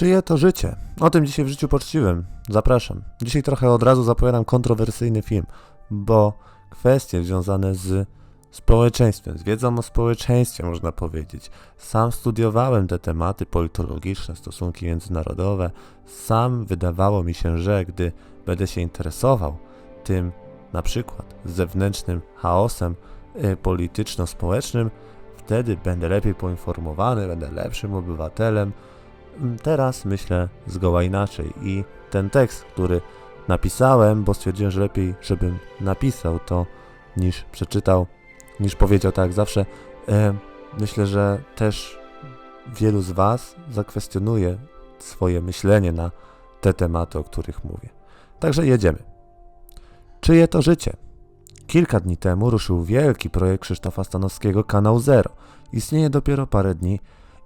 Czyje to życie? O tym dzisiaj w życiu poczciwym. Zapraszam. Dzisiaj trochę od razu zapowiadam kontrowersyjny film, bo kwestie związane z społeczeństwem, z wiedzą o społeczeństwie, można powiedzieć. Sam studiowałem te tematy politologiczne, stosunki międzynarodowe. Sam wydawało mi się, że gdy będę się interesował tym na przykład zewnętrznym chaosem y, polityczno-społecznym, wtedy będę lepiej poinformowany, będę lepszym obywatelem. Mm, Teraz myślę zgoła inaczej i ten tekst, który napisałem, bo stwierdziłem, że lepiej, żebym napisał to niż przeczytał, niż powiedział tak jak zawsze, e, myślę, że też wielu z Was zakwestionuje swoje myślenie na te tematy, o których mówię. Także jedziemy. Czyje to życie? Kilka dni temu ruszył wielki projekt Krzysztofa Stanowskiego Kanał Zero. Istnieje dopiero parę dni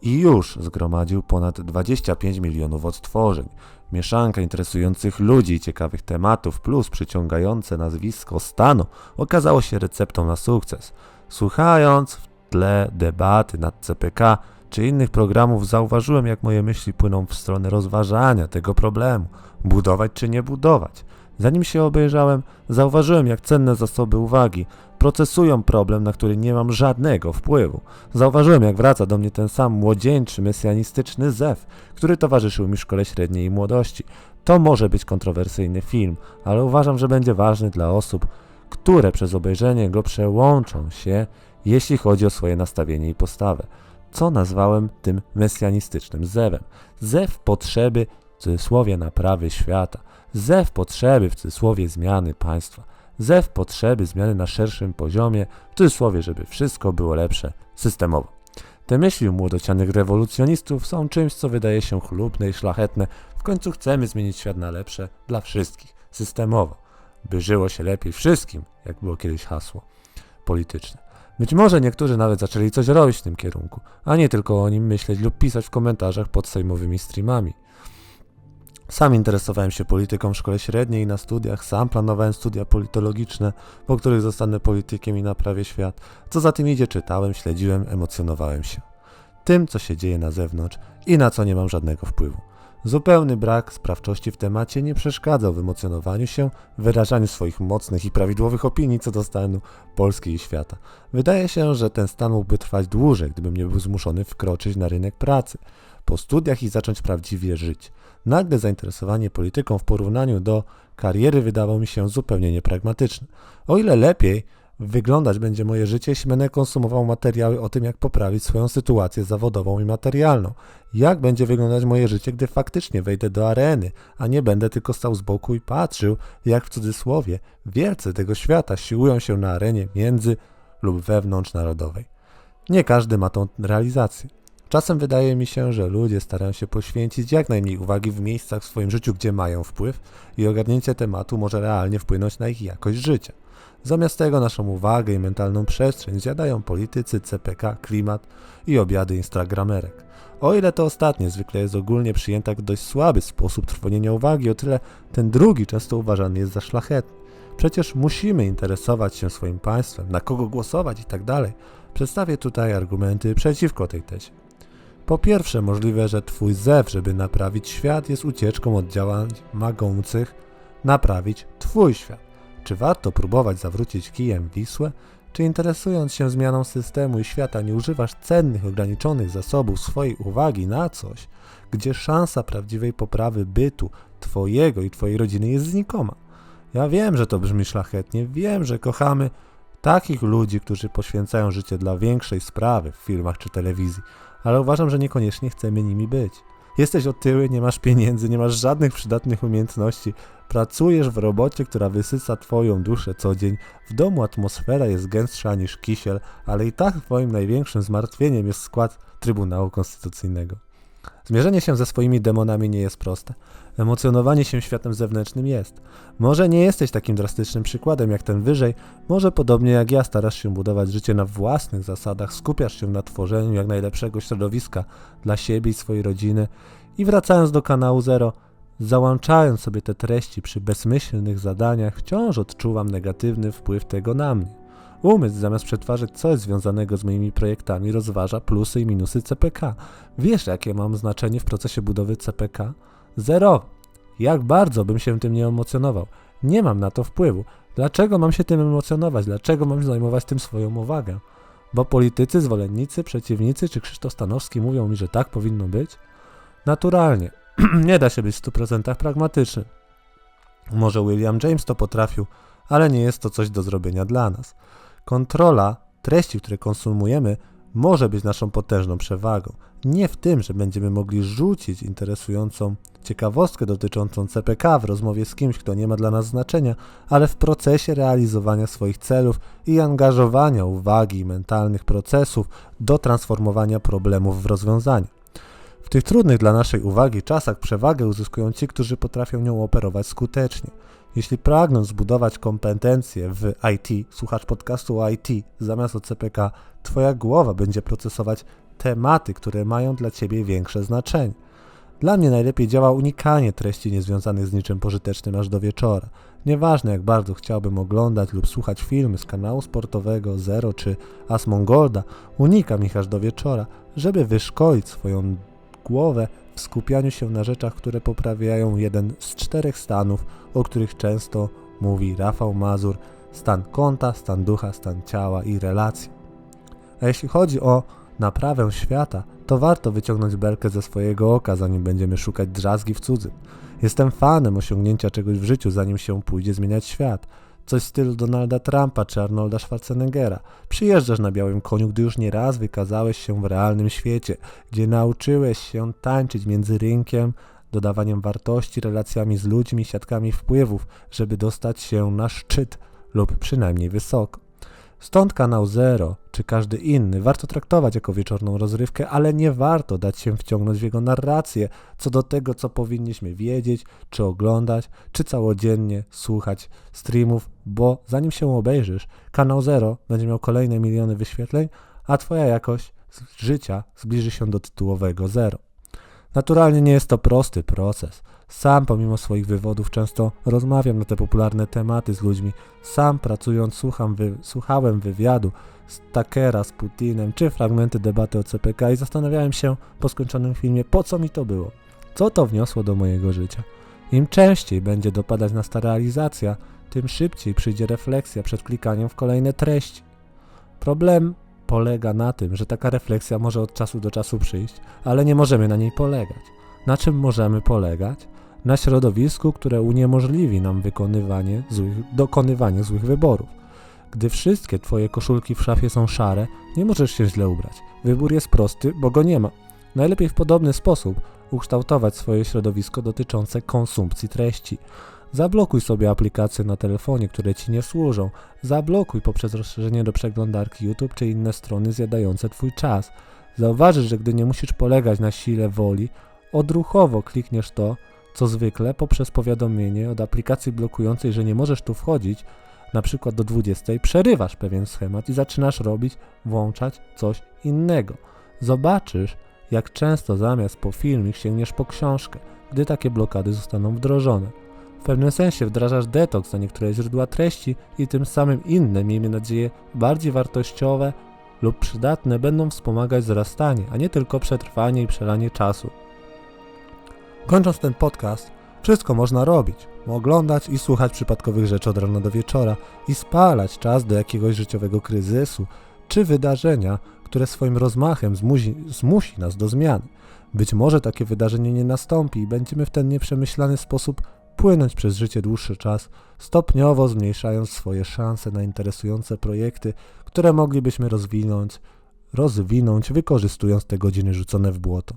i już zgromadził ponad 25 milionów odtworzeń. Mieszanka interesujących ludzi i ciekawych tematów plus przyciągające nazwisko stanu okazało się receptą na sukces. Słuchając w tle debaty nad CPK czy innych programów zauważyłem jak moje myśli płyną w stronę rozważania tego problemu. Budować czy nie budować. Zanim się obejrzałem, zauważyłem jak cenne zasoby uwagi procesują problem, na który nie mam żadnego wpływu. Zauważyłem, jak wraca do mnie ten sam młodzieńczy, mesjanistyczny zew, który towarzyszył mi w szkole średniej i młodości. To może być kontrowersyjny film, ale uważam, że będzie ważny dla osób, które przez obejrzenie go przełączą się, jeśli chodzi o swoje nastawienie i postawę. Co nazwałem tym mesjanistycznym zewem? Zew potrzeby, w cudzysłowie, naprawy świata. Zew potrzeby, w cudzysłowie, zmiany państwa zew potrzeby zmiany na szerszym poziomie, w cudzysłowie, żeby wszystko było lepsze systemowo. Te myśli młodocianych rewolucjonistów są czymś, co wydaje się chlubne i szlachetne. W końcu chcemy zmienić świat na lepsze dla wszystkich, systemowo, by żyło się lepiej wszystkim, jak było kiedyś hasło polityczne. Być może niektórzy nawet zaczęli coś robić w tym kierunku, a nie tylko o nim myśleć lub pisać w komentarzach pod sejmowymi streamami. Sam interesowałem się polityką w szkole średniej i na studiach, sam planowałem studia politologiczne, po których zostanę politykiem i naprawię świat. Co za tym idzie, czytałem, śledziłem, emocjonowałem się. Tym, co się dzieje na zewnątrz i na co nie mam żadnego wpływu. Zupełny brak sprawczości w temacie nie przeszkadzał w emocjonowaniu się, wyrażaniu swoich mocnych i prawidłowych opinii co do stanu Polski i świata. Wydaje się, że ten stan mógłby trwać dłużej, gdybym nie był zmuszony wkroczyć na rynek pracy po studiach i zacząć prawdziwie żyć. Nagle zainteresowanie polityką w porównaniu do kariery wydawało mi się zupełnie niepragmatyczne. O ile lepiej wyglądać będzie moje życie, jeśli będę konsumował materiały o tym, jak poprawić swoją sytuację zawodową i materialną. Jak będzie wyglądać moje życie, gdy faktycznie wejdę do areny, a nie będę tylko stał z boku i patrzył, jak w cudzysłowie wielcy tego świata siłują się na arenie między lub wewnątrz-narodowej. Nie każdy ma tą realizację. Czasem wydaje mi się, że ludzie starają się poświęcić jak najmniej uwagi w miejscach w swoim życiu, gdzie mają wpływ i ogarnięcie tematu może realnie wpłynąć na ich jakość życia. Zamiast tego naszą uwagę i mentalną przestrzeń zjadają politycy, CPK, klimat i obiady instagramerek. O ile to ostatnie zwykle jest ogólnie przyjęte jak dość słaby sposób trwonienia uwagi, o tyle ten drugi często uważany jest za szlachetny. Przecież musimy interesować się swoim państwem, na kogo głosować i tak. Przedstawię tutaj argumenty przeciwko tej tezie. Po pierwsze, możliwe, że Twój zew, żeby naprawić świat, jest ucieczką od działań mogących naprawić Twój świat. Czy warto próbować zawrócić kijem Wisłę? Czy interesując się zmianą systemu i świata, nie używasz cennych, ograniczonych zasobów swojej uwagi na coś, gdzie szansa prawdziwej poprawy bytu Twojego i Twojej rodziny jest znikoma? Ja wiem, że to brzmi szlachetnie, wiem, że kochamy takich ludzi, którzy poświęcają życie dla większej sprawy w filmach czy telewizji, ale uważam, że niekoniecznie chcemy nimi być. Jesteś otyły, nie masz pieniędzy, nie masz żadnych przydatnych umiejętności, pracujesz w robocie, która wysysa twoją duszę co dzień, w domu atmosfera jest gęstsza niż kisiel, ale i tak twoim największym zmartwieniem jest skład Trybunału Konstytucyjnego. Zmierzenie się ze swoimi demonami nie jest proste. Emocjonowanie się światem zewnętrznym jest. Może nie jesteś takim drastycznym przykładem jak ten wyżej, może podobnie jak ja starasz się budować życie na własnych zasadach, skupiasz się na tworzeniu jak najlepszego środowiska dla siebie i swojej rodziny i wracając do kanału Zero, załączając sobie te treści przy bezmyślnych zadaniach, wciąż odczuwam negatywny wpływ tego na mnie. Umysł zamiast przetwarzać coś związanego z moimi projektami rozważa plusy i minusy CPK. Wiesz jakie mam znaczenie w procesie budowy CPK? Zero. Jak bardzo bym się tym nie emocjonował. Nie mam na to wpływu. Dlaczego mam się tym emocjonować? Dlaczego mam zajmować tym swoją uwagę? Bo politycy, zwolennicy, przeciwnicy czy Krzysztof Stanowski mówią mi, że tak powinno być? Naturalnie. nie da się być w 100% pragmatycznym. Może William James to potrafił, ale nie jest to coś do zrobienia dla nas. Kontrola treści, które konsumujemy, może być naszą potężną przewagą. Nie w tym, że będziemy mogli rzucić interesującą ciekawostkę dotyczącą CPK w rozmowie z kimś, kto nie ma dla nas znaczenia, ale w procesie realizowania swoich celów i angażowania uwagi i mentalnych procesów do transformowania problemów w rozwiązania. W tych trudnych dla naszej uwagi czasach przewagę uzyskują ci, którzy potrafią nią operować skutecznie. Jeśli pragnąc zbudować kompetencje w IT, słuchacz podcastu IT zamiast o CPK, Twoja głowa będzie procesować tematy, które mają dla Ciebie większe znaczenie. Dla mnie najlepiej działa unikanie treści niezwiązanych z niczym pożytecznym aż do wieczora. Nieważne jak bardzo chciałbym oglądać lub słuchać filmy z kanału sportowego Zero czy Asmongolda, unikam ich aż do wieczora, żeby wyszkolić swoją głowę w skupianiu się na rzeczach, które poprawiają jeden z czterech stanów, o których często mówi Rafał Mazur: stan konta, stan ducha, stan ciała i relacji. A jeśli chodzi o naprawę świata, to warto wyciągnąć belkę ze swojego oka, zanim będziemy szukać drzazgi w cudzym. Jestem fanem osiągnięcia czegoś w życiu, zanim się pójdzie zmieniać świat. Coś w stylu Donalda Trumpa czy Arnolda Schwarzeneggera. Przyjeżdżasz na białym koniu, gdy już nieraz wykazałeś się w realnym świecie, gdzie nauczyłeś się tańczyć między rynkiem, dodawaniem wartości, relacjami z ludźmi, siatkami wpływów, żeby dostać się na szczyt lub przynajmniej wysoko. Stąd kanał Zero, czy każdy inny, warto traktować jako wieczorną rozrywkę, ale nie warto dać się wciągnąć w jego narrację co do tego, co powinniśmy wiedzieć, czy oglądać, czy całodziennie słuchać streamów, bo zanim się obejrzysz, kanał Zero będzie miał kolejne miliony wyświetleń, a twoja jakość życia zbliży się do tytułowego Zero. Naturalnie nie jest to prosty proces. Sam pomimo swoich wywodów często rozmawiam na te popularne tematy z ludźmi. Sam pracując słucham wy, słuchałem wywiadu z Takera, z Putinem, czy fragmenty debaty o CPK i zastanawiałem się po skończonym filmie, po co mi to było. Co to wniosło do mojego życia. Im częściej będzie dopadać nas ta realizacja, tym szybciej przyjdzie refleksja przed klikaniem w kolejne treści. Problem polega na tym, że taka refleksja może od czasu do czasu przyjść, ale nie możemy na niej polegać. Na czym możemy polegać? Na środowisku, które uniemożliwi nam wykonywanie złych, dokonywanie złych wyborów. Gdy wszystkie twoje koszulki w szafie są szare, nie możesz się źle ubrać. Wybór jest prosty, bo go nie ma. Najlepiej w podobny sposób ukształtować swoje środowisko dotyczące konsumpcji treści. Zablokuj sobie aplikacje na telefonie, które ci nie służą. Zablokuj poprzez rozszerzenie do przeglądarki YouTube czy inne strony zjadające twój czas. Zauważysz, że gdy nie musisz polegać na sile woli, odruchowo klikniesz to, co zwykle poprzez powiadomienie od aplikacji blokującej, że nie możesz tu wchodzić, na przykład do 20, przerywasz pewien schemat i zaczynasz robić, włączać coś innego. Zobaczysz, jak często zamiast po filmik sięgniesz po książkę, gdy takie blokady zostaną wdrożone. W pewnym sensie wdrażasz detoks na niektóre źródła treści i tym samym inne, miejmy nadzieję, bardziej wartościowe lub przydatne będą wspomagać wzrastanie, a nie tylko przetrwanie i przelanie czasu. Kończąc ten podcast, wszystko można robić. Oglądać i słuchać przypadkowych rzeczy od rana do wieczora i spalać czas do jakiegoś życiowego kryzysu czy wydarzenia, które swoim rozmachem zmusi, zmusi nas do zmiany. Być może takie wydarzenie nie nastąpi i będziemy w ten nieprzemyślany sposób płynąć przez życie dłuższy czas, stopniowo zmniejszając swoje szanse na interesujące projekty, które moglibyśmy rozwinąć, rozwinąć wykorzystując te godziny rzucone w błoto.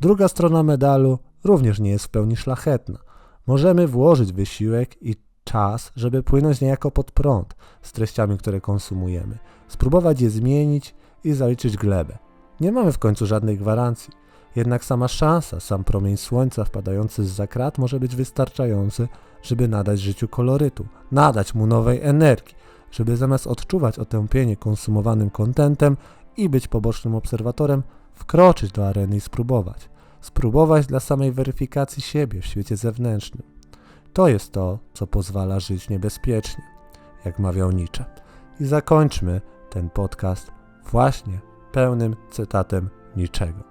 Druga strona medalu również nie jest w pełni szlachetna. Możemy włożyć wysiłek i czas, żeby płynąć niejako pod prąd z treściami, które konsumujemy, spróbować je zmienić i zaliczyć glebę. Nie mamy w końcu żadnej gwarancji. Jednak sama szansa, sam promień słońca wpadający z zakrat może być wystarczający, żeby nadać życiu kolorytu, nadać mu nowej energii, żeby zamiast odczuwać otępienie konsumowanym kontentem i być pobocznym obserwatorem, wkroczyć do areny i spróbować. Spróbować dla samej weryfikacji siebie w świecie zewnętrznym. To jest to, co pozwala żyć niebezpiecznie, jak mawiał Nietzsche. I zakończmy ten podcast właśnie pełnym cytatem niczego.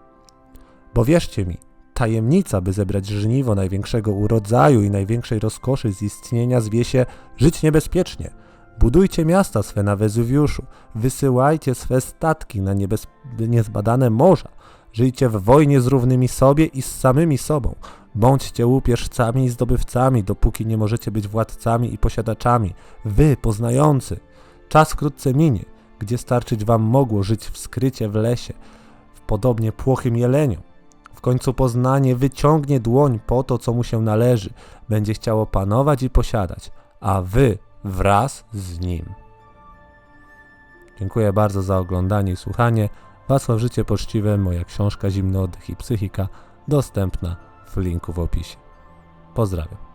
Bo wierzcie mi, tajemnica, by zebrać żniwo największego urodzaju i największej rozkoszy z istnienia zwie się żyć niebezpiecznie. Budujcie miasta swe na Wezuwiuszu, wysyłajcie swe statki na niezbadane morza, żyjcie w wojnie z równymi sobie i z samymi sobą. Bądźcie łupieżcami i zdobywcami, dopóki nie możecie być władcami i posiadaczami. Wy, poznający. Czas wkrótce minie, gdzie starczyć wam mogło żyć w skrycie w lesie, w podobnie płochym jeleniom. W końcu poznanie wyciągnie dłoń po to, co mu się należy, będzie chciało panować i posiadać, a wy wraz z nim. Dziękuję bardzo za oglądanie i słuchanie. Wacław Życie Poczciwe, moja książka Zimny Oddech i Psychika, dostępna w linku w opisie. Pozdrawiam.